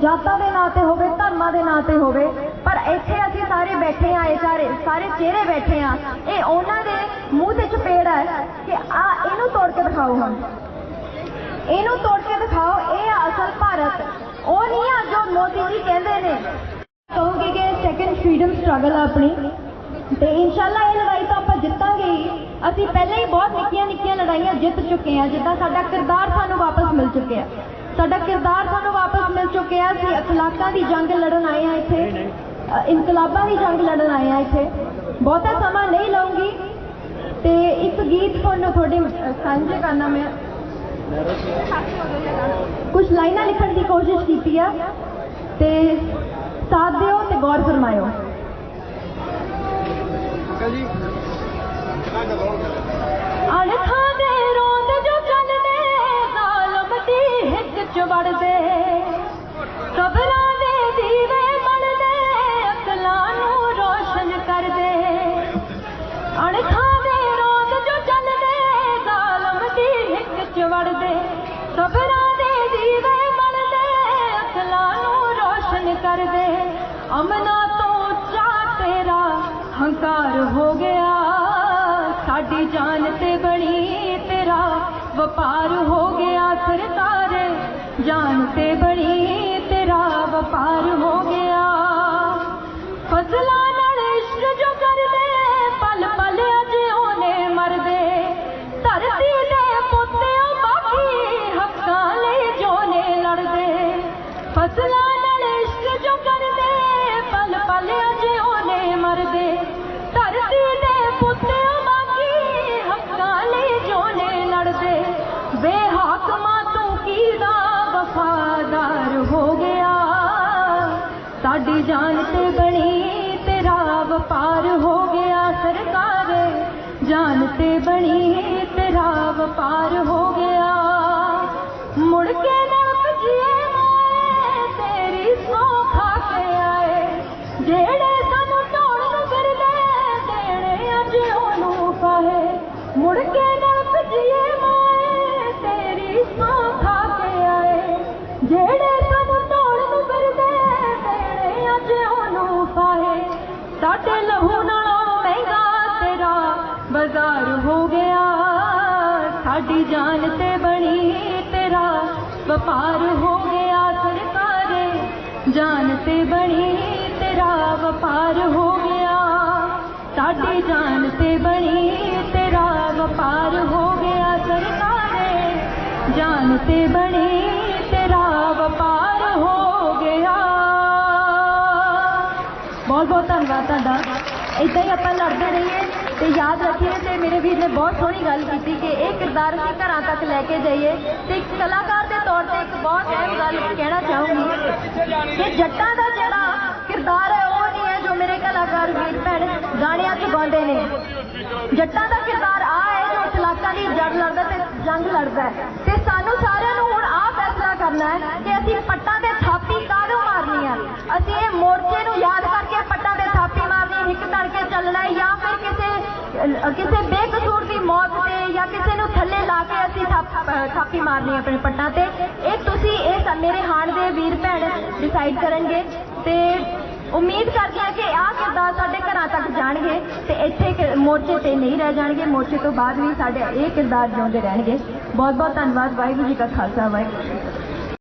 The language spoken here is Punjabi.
ਜਾਤਾਂ ਦੇ ਨਾਂ ਤੇ ਹੋਵੇ, ਧਰਮਾਂ ਦੇ ਨਾਂ ਤੇ ਹੋਵੇ, ਪਰ ਇੱਥੇ ਅਸੀਂ ਸਾਰੇ ਬੈਠੇ ਆ ਇਹ ਸਾਰੇ ਸਾਰੇ ਚਿਹਰੇ ਬੈਠੇ ਆ ਇਹ ਉਹਨਾਂ ਦੇ ਮੂੰਹ ਤੇ ਚਪੇੜ ਹੈ ਕਿ ਆ, ਇਹਨੂੰ ਤੋੜ ਕੇ ਦਿਖਾਓ ਹੁਣ। ਇਹਨੂੰ ਤੋੜ ਕੇ ਦਿਖਾਓ, ਇਹ ਆ ਅਸਲ ਭਾਰਤ। ਉਹ ਨਹੀਂ ਆ ਜੋ ਮੋਦੀ ਜੀ ਕਹਿੰਦੇ ਨੇ। ਕਹੂੰਗੀ ਕਿ ਸੈਕੰਡ ਫਰੀडम ਸਟਰਗਲ ਆ ਆਪਣੀ। ਤੇ ਇਨਸ਼ਾਅੱਲਾ ਇਹ ਲੜਾਈ ਤਾਂ ਆਪਾਂ ਜਿੱਤਾਂਗੇ ਅਸੀਂ ਪਹਿਲਾਂ ਹੀ ਬਹੁਤ ਨਿੱਕੀਆਂ ਨਿੱਕੀਆਂ ਲੜਾਈਆਂ ਜਿੱਤ ਚੁੱਕੇ ਹਾਂ, ਜਿੱਦਾਂ ਸਾਡਾ ਕਿਰਦਾਰ ਸਾਨੂੰ ਵਾਪਸ ਮਿਲ ਚੁੱਕਿਆ ਸਾਡਾ ਕਿਰਦਾਰ ਸਾਨੂੰ ਵਾਪਸ ਮਿਲ ਚੁੱਕਿਆ ਸੀ ਅਖਲਾਕਾਂ ਦੀ ਜੰਗ ਲੜਨ ਆਏ ਆ ਇੱਥੇ। ਇਨਕਲਾਬਾਂ ਦੀ ਜੰਗ ਲੜਨ ਆਏ ਆ ਇੱਥੇ। ਬਹੁਤਾ ਸਮਾਂ ਨਹੀਂ ਲਵਾਂਗੀ ਤੇ ਇੱਕ ਗੀਤ ਤੁਹਾਨੂੰ ਤੁਹਾਡੇ ਸਾਂਝੇ ਕਰਨਾ ਮੈਂ। ਕੁਝ ਲਾਈਨਾਂ ਲਿਖਣ ਦੀ ਕੋਸ਼ਿਸ਼ ਕੀਤੀ ਆ ਤੇ ਸਾਥ ਦਿਓ ਤੇ ਗੌਰ ਫਰਮਾਇਓ। ਅਣਖਾਂ ਦੇ ਰੋਂਦ ਜੋ ਚੱਲਦੇ ਜ਼ਾਲਮ ਦੀ ਹਿੱਕ ਚ ਵੜਦੇ। ਕਬਰਾਂ ਦੇ ਦੀਵੇ ਮਲਦੇ ਅਕਲਾਂ ਨੂੰ ਰੋਸ਼ਨ ਕਰਦੇ। ਅਣਖਾਂ ਦੇ ਰੋਂਦ ਜੋ ਚੱਲਦੇ ਜ਼ਾਲਮ ਦੀ ਹਿੱਕ ਚ ਵੜਦੇ। ਕਬਰਾਂ ਦੇ ਦੀਵੇ ਮਲਦੇ ਅਕਲਾਂ ਨੂੰ ਰੋਸ਼ਨ ਕਰਦੇ। ਅਮਨਾ ਤੋਂ ਉੱਚਾ ਤੇਰਾ ਹੰਕਾਰ ਹੋ ਗਿਆ ਸਾਡੀ ਜਾਨ ਤੇ ਬਣੀ ਤੇਰਾ ਵਪਾਰ ਹੋ ਗਿਆ ਸਰਕਾਰੇ ਜਾਨ ਤੇ ਬਣੀ ਤੇਰਾ ਵਪਾਰ ਹੋ ਗਿਆ ਫਜ਼ਲਾਂ ਨਾਲ ਇਸ਼ਕ ਜੋ ਕਰਦੇ ਪਲ ਪਲ ਅਜ ਉਹਨੇ ਮਰਦੇ ਧਰਤੀ ਦੇ ਪੁੱਤਿਓ ਬਾਕੀ ਹੱਕਾਂ ਲਈ ਜੋਨੇ ਲੜਦੇ ਫਜ਼ਲਾਂ ਨਾਲ ਜਾਨ ਤੇ ਬਣੀ ਤੇਰਾ ਵਪਾਰ ਹੋ ਗਿਆ ਸਰਕਾਰ। ਜਾਨ ਤੇ ਬਣੀ ਤੇਰਾ ਵਪਾਰ ਹੋ ਗਿਆ। ਮੁੜ ਕੇ ਨਾ ਭਜੀਏ ਮਾਏ, ਤੇਰੀ ਸੌ ਖਾ ਕੇ ਆਏ। ਜਿਹੜੇ ਸਾਨੂੰ ਢੋਣ ਨੂੰ ਫਿਰਦੇ ਦੇਣੇ ਅੱਜ ਉਹਨੂੰ ਪਾਏ। ਮੁੜ ਕੇ ਸਾਡੇ ਲਹੂ ਨਾਲੋਂ ਮਹਿੰਗਾ ਤੇਰਾ ਬਾਜ਼ਾਰ ਹੋ ਗਿਆ ਸਾਡੀ ਜਾਨ ਤੇ ਬਣੀ ਤੇਰਾ ਵਪਾਰ ਹੋ ਗਿਆ ਸਰਕਾਰੇ ਜਾਨ ਤੇ ਬਣੀ ਤੇਰਾ ਵਪਾਰ ਹੋ ਗਿਆ ਸਾਡੀ ਜਾਨ ਤੇ ਬਣੀ ਤੇਰਾ ਵਪਾਰ ਹੋ ਗਿਆ ਸਰਕਾਰੇ ਜਾਨ ਤੇ ਬਹੁਤ ਬਹੁਤ ਧੰਨਵਾਦ ਤੁਹਾਡਾ। ਇਦਾਂ ਹੀ ਆਪਾਂ ਲੜਦੇ ਰਹੀਏ ਤੇ ਯਾਦ ਰੱਖੀਏ ਤੇ ਮੇਰੇ ਵੀਰ ਨੇ ਬਹੁਤ ਸੋਹਣੀ ਗੱਲ ਕੀਤੀ ਕਿ ਇਹ ਕਿਰਦਾਰ ਅਸੀਂ ਘਰਾਂ ਤੱਕ ਲੈ ਕੇ ਜਾਈਏ ਤੇ ਇੱਕ ਕਲਾਕਾਰ ਦੇ ਤੌਰ ਤੇ ਇੱਕ ਬਹੁਤ ਅਹਿਮ ਗੱਲ ਕਹਿਣਾ ਚਾਹੂੰਗੀ ਕਿ ਜੱਟਾਂ ਦਾ ਜਿਹੜਾ ਕਿਰਦਾਰ ਹੈ, ਉਹ ਨਹੀਂ ਹੈ ਜੋ ਮੇਰੇ ਕਲਾਕਾਰ ਵੀਰ ਭੈਣ ਗਾਣਿਆਂ 'ਚ ਗਾਉਂਦੇ ਨੇ। ਜੱਟਾਂ ਦਾ ਕਿਰਦਾਰ ਆ ਹੈ ਜੋ ਇਖਲਾਕਾਂ ਦੀ ਜੜ ਲੜਦਾ ਤੇ ਜੰਗ ਲੜਦਾ ਤੇ ਸਾਨੂੰ ਸਾਰਿਆਂ ਨੂੰ ਹੁਣ ਆਹ ਫੈਸਲਾ ਕਰਨਾ ਹੈ ਕਿ ਅਸੀਂ ਪੱਟਾਂ ਕਿਸੇ ਬੇਕਸੂਰ ਦੀ ਮੌਤ ਤੇ ਜਾਂ ਕਿਸੇ ਨੂੰ ਥੱਲੇ ਲਾ ਕੇ ਅਸੀਂ ਥਾਪ- ਥਾਪੀ ਮਾਰਨੀ ਆਪਣੇ ਪੱਟਾਂ ਤੇ। ਇਹ ਤੁਸੀਂ ਇਹ ਮੇਰੇ ਹਾਣ ਦੇ ਵੀਰ ਭੈਣ ਡਿਸਾਈਡ ਕਰਨਗੇ ਤੇ ਉਮੀਦ ਕਰਦੇ ਹਾਂ ਕਿ ਆਹ ਕਿਰਦਾਰ ਸਾਡੇ ਘਰਾਂ ਤੱਕ ਜਾਣਗੇ ਤੇ ਇੱਥੇ ਮੋਰਚੇ ਤੇ ਨਹੀਂ ਰਹਿ ਜਾਣਗੇ। ਮੋਰਚੇ ਤੋਂ ਬਾਅਦ ਵੀ ਸਾਡੇ ਇਹ ਕਿਰਦਾਰ ਜਿਉਂਦੇ ਰਹਿਣਗੇ। ਬਹੁਤ ਬਹੁਤ ਧੰਨਵਾਦ। ਵਾਹਿਗੁਰੂ ਜੀ ਕਾ ਖਾਲਸਾ। ਵਾਹਿਗੁਰੂ ਜੀ